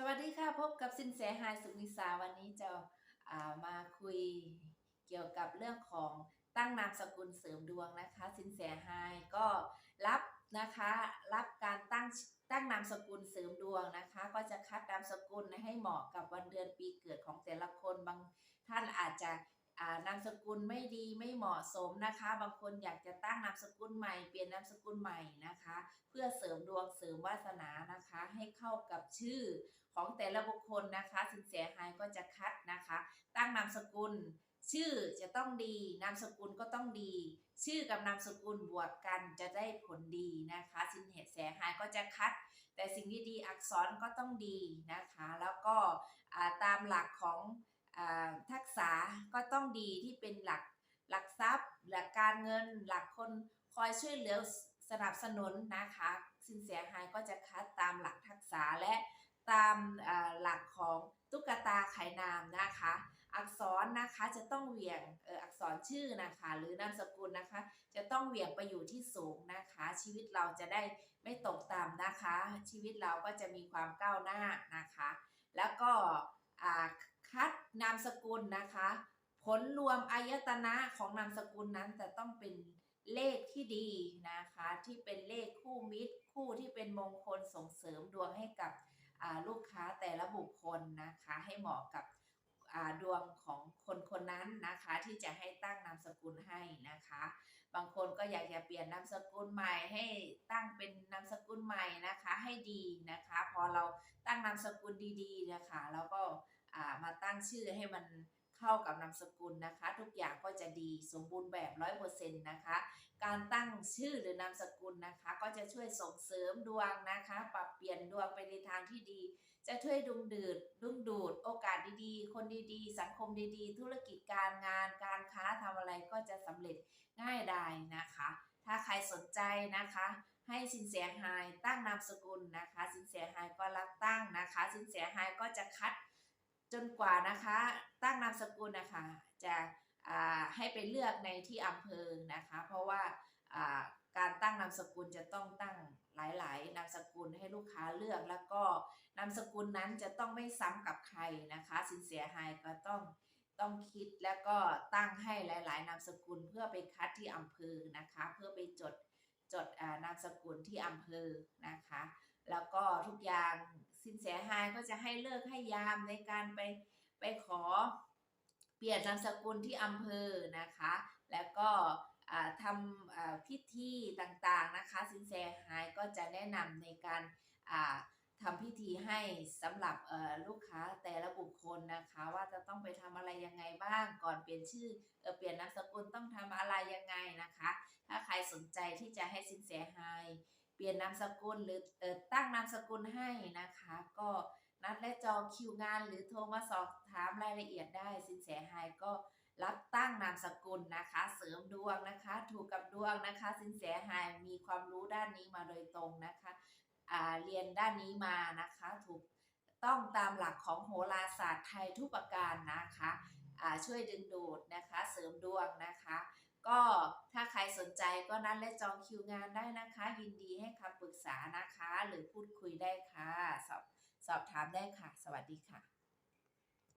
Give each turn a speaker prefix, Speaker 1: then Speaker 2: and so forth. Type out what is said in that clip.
Speaker 1: สวัสดีค่ะพบกับสินแสหายสุวิสาวันนี้จะามาคุยเกี่ยวกับเรื่องของตั้งนามสกุลเสริมดวงนะคะ สินแสหายก็รับนะคะรับการตั้งตั้งนามสกุลเสริมดวงนะคะ ก็จะคัดนามสกุลให้เหมาะกับวันเดือนปีเกิดของแต่ละคนบางท่านอาจจะ นามสกุลไม่ดีไม่เหมาะสมนะคะ บางคนอยากจะตั้งนามสกุลใหม่เปลี่ยนนามสกุลใหม่นะคะ เพื่อเสริมดวงเสริมวาสนานะคะ ให้เข้ากับชื่อของแต่ละบุคคลนะคะ สินแสหายก็จะคัดนะคะ ตั้งนามสกุล ชื่อจะต้องดี นามสกุลก็ต้องดี ชื่อกับนามสกุลบวกกันจะได้ผลดีนะคะ สินเหตุแสหายก็จะคัด แต่สิ่งที่ดีอักษรก็ต้องดีนะคะ แล้วก็ตามหลักของ ทักษะก็ต้องดีที่เป็นหลักหลักทรัพย์ หลักการเงิน หลักคนคอยช่วยเหลือสนับสนุนนะคะสินแสหายก็จะคัดตามหลักทักษะและตามหลักของตุ๊กตาไขนามนะคะ อักษรนะคะจะต้องเหวี่ยงอ,อ,อักษรชื่อนะคะ หรือนามสกุลนะคะ จะต้องเหวี่ยงไปอยู่ที่สูงนะคะ ชีวิตเราจะได้ไม่ตกต่ำนะคะ ชีวิตเราก็จะมีความก้าวหน้านะคะ แล้วก็ คัดนามสกุลนะคะ ผลรวมอายตนะของนามสกุลนั้นจะต้องเป็นเลขที่ดีนะคะ ที่เป็นเลขคู่มิตร คู่ที่เป็นมงคลส่งเสริมดวงให้กับลูกค้าแต่ละบุคคลนะคะ ให้เหมาะกับดวงของคนคนนั้นนะคะ ที่จะให้ตั้งนามสกุลให้นะคะ บางคนก็อยากจะเปลี่ยนนามสกุลใหม่ให้ตั้งเป็นนามสกุลใหม่นะคะให้ดีนะคะ พอเราตั้งนามสกุลดีๆนะคะแล้วก็ มาตั้งชื่อให้มันเข้ากับนามสกุลนะคะ ทุกอย่างก็จะดีสมบูรณ์แบบร้อยเปอร์เซ็นต์นะคะ การตั้งชื่อหรือนามสกุลนะคะ ก็จะช่วยส่งเสริมดวงนะคะ ปรับเปลี่ยนดวงไปในทางที่ดี จะช่วยดึงดูดดึงดูด โอกาสดีๆ คนดีๆ สังคมดีๆ ธุรกิจการงาน การค้าทำอะไรก็จะสำเร็จง่ายดายนะคะ ถ้าใครสนใจนะคะให้สินแสหายตั้งนามสกุลนะคะ สินแสหายก็รับตั้งนะคะ สินแสหายก็จะคัด จนกว่านะคะตั้งนามสกุลนะคะจะให้ไปเลือกในที่อำเภอนะคะ เพราะว่าการตั้งนามสกุลจะต้องตั้งหลาย ๆนามสกุลให้ลูกค้าเลือก แล้วก็นามสกุลนั้นจะต้องไม่ซ้ำกับใครนะคะ สินเสียหายก็ต้องต้องคิดแล้วก็ตั้งให้หลาย ๆ นามสกุลเพื่อไปคัดที่อำเภอนะคะ เพื่อไปจดจดนามสกุลที่อำเภอนะคะ แล้วก็ทุกอย่าง สินแสหายก็จะให้เลิกให้ยามในการไปไปขอเปลี่ยนนามสกุลที่อำเภอนะคะ แล้วก็ทำพิธีต่างๆนะคะสินแสหายก็จะแนะนำในการทำพิธีให้สำหรับลูกค้าแต่ละบุคคลนะคะ ว่าจะต้องไปทำอะไรยังไงบ้างก่อนเปลี่ยนชื่อเอเปลี่ยนนามสกุลต้องทำอะไรยังไงนะคะ ถ้าใครสนใจที่จะให้สินแสหาย เปลี่ยนนามสกุลหรือตั้งนามสกุลให้นะคะ ก็นัดและจองคิวงานหรือโทรมาสอบถามรายละเอียดได้ สินแสหายก็รับตั้งนามสกุลนะคะ เสริมดวงนะคะ ถูกกับดวงนะคะ สินแสหายมีความรู้ด้านนี้มาโดยตรงนะคะอ่าเรียนด้านนี้มานะคะถูกต้องตามหลักของโหราศาสตร์ไทยทุกประการนะคะอ่าช่วยดึงดูดนะคะ เสริมดวงนะคะ ก็ถ้าใครสนใจก็นัดและจองคิวงานได้นะคะ ยินดีให้คำปรึกษานะคะ หรือพูดคุยได้ค่ะ สอบสอบถามได้ค่ะ สวัสดีค่ะ